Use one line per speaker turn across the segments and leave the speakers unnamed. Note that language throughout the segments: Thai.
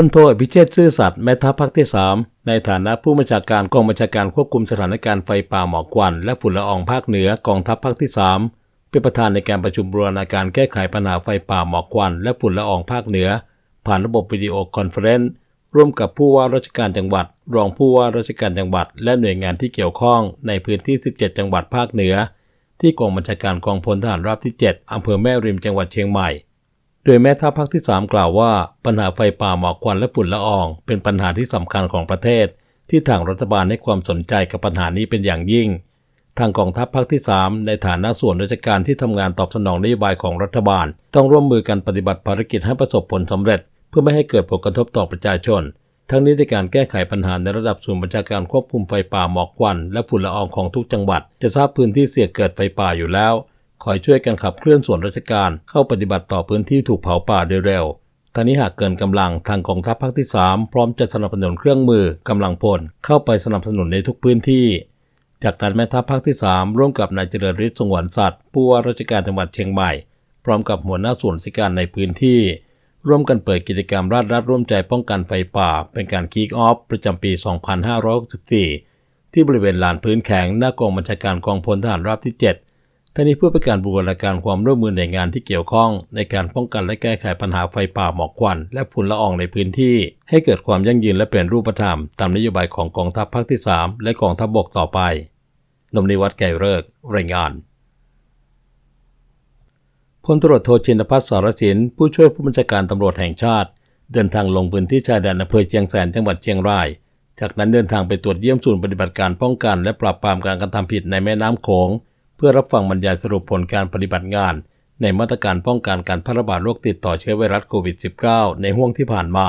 พลโทอภิเชษซื่อสัตย์แม่ทัพภาคที่ 3 ในฐานะผู้บัญชาการกองบัญชาการควบคุมสถานการณ์ไฟป่าหมอกควัน และฝุ่นละอองภาคเหนือกองทัพภาคที่ 3 เป็นประธานในการประชุมบูรณาการแก้ไขปัญหาไฟป่าหมอกควัน และฝุ่นละอองภาคเหนือ ผ่านระบบวิดีโอคอนเฟอเรนซ์ร่วมกับผู้ว่าราชการจังหวัด รองผู้ว่าราชการจังหวัด และหน่วยงานที่เกี่ยวข้องในพื้นที่ 17 จังหวัดภาคเหนือ ที่กองบัญชาการกองพลทหารราบที่ 7 อำเภอแม่ริมจังหวัดเชียงใหม่ ดยแม่ทัพภาคที่ 3 กล่าวว่า ปัญหาไฟป่าหมอกควันและฝุ่นละออง เป็นปัญหาที่สำคัญของประเทศ ที่ทางรัฐบาลให้ความสนใจกับปัญหานี้เป็นอย่างยิ่ง ทางกองทัพภาคที่ 3 ในฐานะส่วนราชการที่ทำงานตอบสนองนโยบายของรัฐบาล ต้องร่วมมือกันปฏิบัติภารกิจให้ประสบผลสำเร็จ เพื่อไม่ให้เกิดผลกระทบต่อประชาชน ทั้งนี้ในการแก้ไขปัญหาในระดับศูนย์บัญชาการควบคุมไฟป่าหมอกควันและฝุ่นละอองของทุกจังหวัด จะทราบพื้นที่เสี่ยงเกิดไฟป่าอยู่แล้ว คอยช่วยกันขับเคลื่อนส่วนราชการเข้าปฏิบัติต่อพื้นที่ถูกเผาป่าโดยเร็วทั้งนี้หากเกินกำลังทางกองทัพภาคที่ 3 พร้อมจะสนับสนุนเครื่องมือกำลังพลเข้าไปสนับสนุนในทุกพื้นที่ จากนั้นแม่ทัพภาคที่ 3 ร่วมกับนายเจริญฤทธิ์สงวนสัตว์ผู้ว่าราชการจังหวัดเชียงใหม่ พร้อมกับหัวหน้าส่วนราชการในพื้นที่ ร่วมกันเปิดกิจกรรมราชรัฐร่วมใจป้องกันไฟป่า เป็นการคิกออฟประจำปี 2564 ที่บริเวณลานพื้นแข็งหน้ากองบัญชาการกองพลทหารราบที่ 7 ทั้งนี้เพื่อเป็นการบูรณาการความร่วมมือในงานที่เกี่ยวข้อง ในการป้องกันและแก้ไขปัญหาไฟป่าหมอกควัน และฝุ่นละอองในพื้นที่ ให้เกิดความยั่งยืนและเป็นรูปธรรม ตามนโยบายของกองทัพภาคที่ 3 และกองทัพบบกต่อไป นมนิวัฒน์ไก่เลิกรายงานพลตรวจโทชินพัฒน์สารสินผู้ช่วยผู้บัญชาการตำรวจแห่งชาติ เดินทางลงพื้นที่ชายแดนอำเภอเชียงแสนจังหวัดเชียงราย จากนั้นเดินทางไปตรวจเยี่ยมศูนย์ปฏิบัติการป้องกัน และปราบปรามการกระทำผิดในแม่น้ำโขง เพื่อรับฟังบรรยายสรุปผลการปฏิบัติงาน ในมาตรการป้องกันการแพร่ระบาดโรคติดต่อเชื้อไวรัสโควิด -19 ในห่วงที่ผ่านมา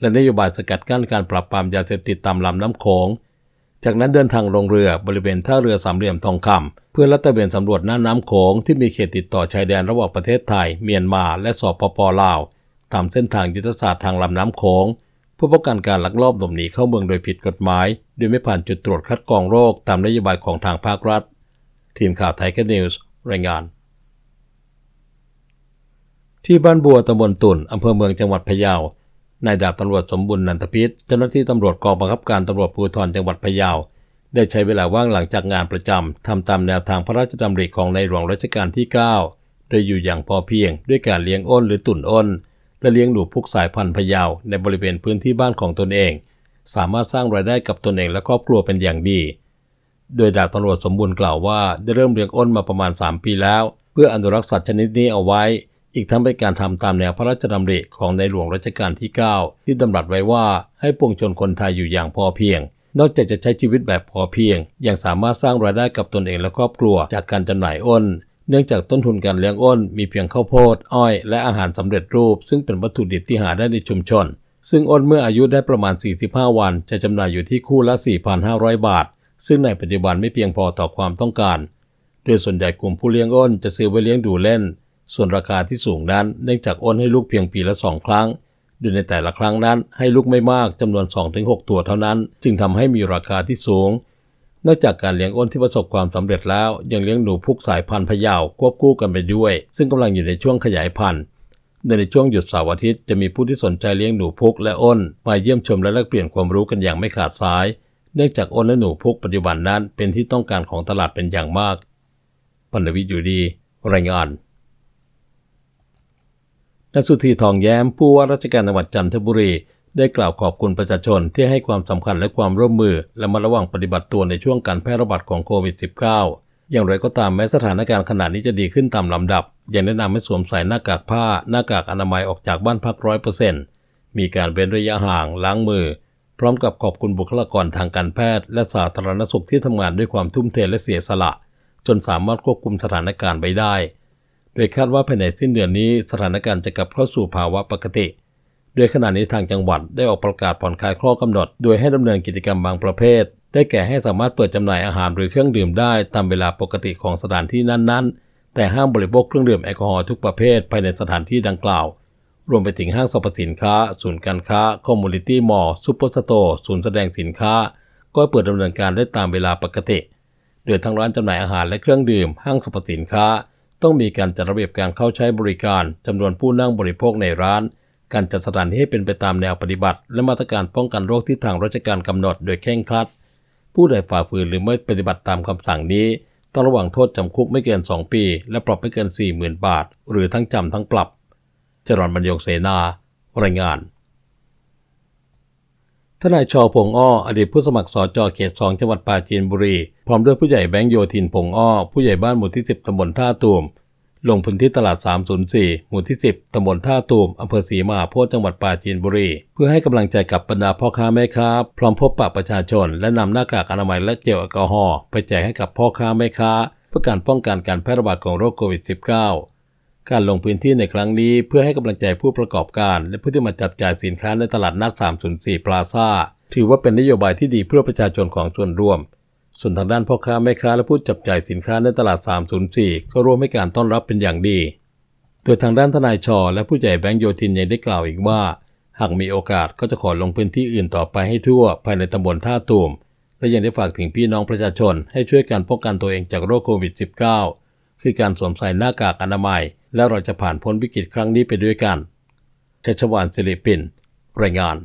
และนโยบายสกัดกั้นการปราบปรามยาเสพติดตามลำน้ำโขงจากนั้นเดินทางลงเรือบริเวณท่าเรือสามเหลี่ยมทองคำเพื่อลัดตระเวนสำรวจหน้าน้ำโขงที่มีเขตติดต่อชายแดนระหว่างประเทศไทย เมียนมา และสปปลาวตามเส้นทางยุทธศาสตร์ทางลำน้ำโขงเพื่อป้องกันการลักลอบหลบหนีเข้าเมืองโดยผิดกฎหมาย โดยไม่ผ่านจุดตรวจคัดกรองโรคตามนโยบายของทางภาครัฐ ทีมข่าวไทยแคนิวส์รายงาน ที่บ้านบัวตำบลตุ่นอำเภอเมืองจังหวัดพะเยานายดาบตำรวจสมบุญนันทพิษเจ้าหน้าที่ตำรวจกองบังคับการตำรวจภูธรจังหวัดพะเยาได้ใช้เวลาว่างหลังจากงานประจำทำตามแนวทางพระราชดำริของในหลวงรัชกาลที่ 9 โดยอยู่อย่างพอเพียงด้วยการเลี้ยงอ้นหรือตุ่นอ้น และเลี้ยงหนูพุกสายพันธุ์พะเยาในบริเวณพื้นที่บ้านของตนเอง สามารถสร้างรายได้กับตนเองและครอบครัวเป็นอย่างดี โดยดาบตำรวจสมบูรณ์กล่าวว่าได้เริ่มเลี้ยงอ้นมาประมาณ 3 ปีแล้ว เพื่ออนุรักษ์สัตว์ชนิดนี้เอาไว้ อีกทั้งเป็นการทำตามแนวพระราชดำริของในหลวงรัชกาลที่ 9 ที่ดำรัสไว้ว่าให้ปวงชนคนไทยอยู่อย่างพอเพียง นอกจากจะใช้ชีวิตแบบพอเพียง ยังสามารถสร้างรายได้กับตนเองและครอบครัวจากการจำหน่ายอ้น เนื่องจากต้นทุนการเลี้ยงอ้น มีเพียงข้าวโพดอ้อย และอาหารสำเร็จรูป ซึ่งเป็นวัตถุดิบที่หาได้ในชุมชนซึ่งอ้นเมื่ออายุได้ประมาณ 45 วัน จะจำหน่ายอยู่ที่คู่ละ 4,500 บาท ซึ่งในปัจจุบันไม่เพียงพอต่อความต้องการ โดยส่วนใหญ่กลุ่มผู้เลี้ยงอ้นจะซื้อไว้เลี้ยงดูเล่น ส่วนราคาที่สูงนั้นเนื่องจากอ้นให้ลูกเพียงปีละสองครั้ง โดยในแต่ละครั้งนั้นให้ลูกไม่มากจำนวน 2-6 ตัวเท่านั้น จึงทำให้มีราคาที่สูง นอกจากการเลี้ยงอ้นที่ประสบความสำเร็จแล้ว ยังเลี้ยงหนูพุกสายพันธุ์พะเยาควบคู่กันไปด้วย ซึ่งกำลังอยู่ในช่วงขยายพันธุ์โดยในช่วงหยุดเสาร์อาทิตย์จะมีผู้ที่สนใจเลี้ยงหนูพุกและอ้นมาเยี่ยมชมและแลกเปลี่ยนความรู้กันอย่างไม่ขาดสาย เนื่องจากอ้นและหนูพุกปัจจุบันนั้นเป็นที่ต้องการของตลาดเป็นอย่างมากพันวิทย์อยู่ดี รายงานนสุธีทองแย้มผู้ว่าราชการจังหวัดจันทบุรี ได้กล่าวขอบคุณประชาชนที่ให้ความสำคัญและความร่วมมือ และมาระวังปฏิบัติตัวในช่วงการแพร่ระบาดของโควิด -19 อย่างไรก็ตามแม้สถานการณ์ขณะนี้จะดีขึ้นตามลำดับ ยังแนะนำให้สวมใส่หน้ากากผ้า หน้ากากอนามัยออกจากบ้านพักร้อยเปอร์เซ็นต์มีการเว้นระยะห่างล้างมือ พร้อมกับขอบคุณบุคลากรทางการแพทย์ และสาธารณสุขที่ทำงานด้วยความทุ่มเทและเสียสละ จนสามารถควบคุมสถานการณ์ไว้ได้ โดยคาดว่าภายในสิ้นเดือนนี้สถานการณ์จะกลับเข้าสู่ภาวะปกติ โดยขณะนี้ทางจังหวัดได้ออกประกาศผ่อนคลายข้อกำหนด โดยให้ดำเนินกิจกรรมบางประเภท ได้แก่ให้สามารถเปิดจำหน่ายอาหารหรือเครื่องดื่มได้ตามเวลาปกติของสถานที่นั้นๆ แต่ห้ามบริโภคเครื่องดื่มแอลกอฮอล์ทุกประเภทภายในสถานที่ดังกล่าว รวมไปถึงห้างสรรพสินค้า ศูนย์การค้าคอมมูนิตี้มอลล์ซูเปอร์สโตร์ศูนย์แสดงสินค้า ก็เปิดดำเนินการได้ตามเวลาปกติ โดยทางร้านจำหน่ายอาหารและเครื่องดื่ม ห้างสรรพสินค้า ต้องมีการจัดระเบียบการเข้าใช้บริการจำนวนผู้นั่งบริโภคในร้าน การจัดสถานที่ให้เป็นไปตามแนวปฏิบัติ และมาตรการป้องกันโรคที่ทางราชการกำหนดโดยเคร่งครัด ผู้ใดฝ่าฝืนหรือไม่ปฏิบัติตามคำสั่งนี้ต้องระวังโทษจำคุกไม่เกิน 2 ปี และปรับไม่เกิน 40,000 บาท หรือทั้งจำทั้งปรับ จรอนบรรยงเสนารายงาน ทนายชอพงอ้อ อดีตผู้สมัครสจเขตสองจังหวัดปราจีนบุรี พร้อมด้วยผู้ใหญ่แบงค์โยธินพงอ้อ ผู้ใหญ่บ้านหมู่ที่ 10ตำบลท่าตูม ลงพื้นที่ตลาด 304 หมู่ที่ 10ตำบลท่าตูมอำเภอศรีมหาโพธิ์จังหวัดปราจีนบุรี เพื่อให้กำลังใจกับบรรดาพ่อค้าแม่ค้า พร้อมพบปะประชาชน และนำหน้ากากอนามัยและเจลแอลกอฮอล์ไปแจกให้กับพ่อค้าแม่ค้าเพื่อการป้องกันการแพร่ระบาดของโรคโควิด -19 การลงพื้นที่ในครั้งนี้เพื่อให้กำลังใจผู้ประกอบการ และผู้ที่มาจับจ่ายสินค้าในตลาดนัด 304 พลาซ่า ถือว่าเป็นนโยบายที่ดีเพื่อประชาชนของส่วนรวม ส่วนทางด้านพ่อค้าแม่ค้าและผู้จับจ่ายสินค้าในตลาด 304 ก็ร่วมให้การต้อนรับเป็นอย่างดีโดยทางด้านทนายชอและผู้ใหญ่แบงค์โยธินยังได้กล่าวอีกว่า หากมีโอกาสก็จะขอลงพื้นที่อื่นต่อไปให้ทั่ว ภายในตำบลท่าตูมและยังได้ฝากถึงพี่น้องประชาชนให้ช่วยกันป้องกันตัวเองจากโรคโควิด -19 คือการสวมใส่หน้ากากอนามัย และเราจะผ่านพ้นวิกฤตครั้งนี้ไปด้วยกันชัชวานศิริปิน รายงาน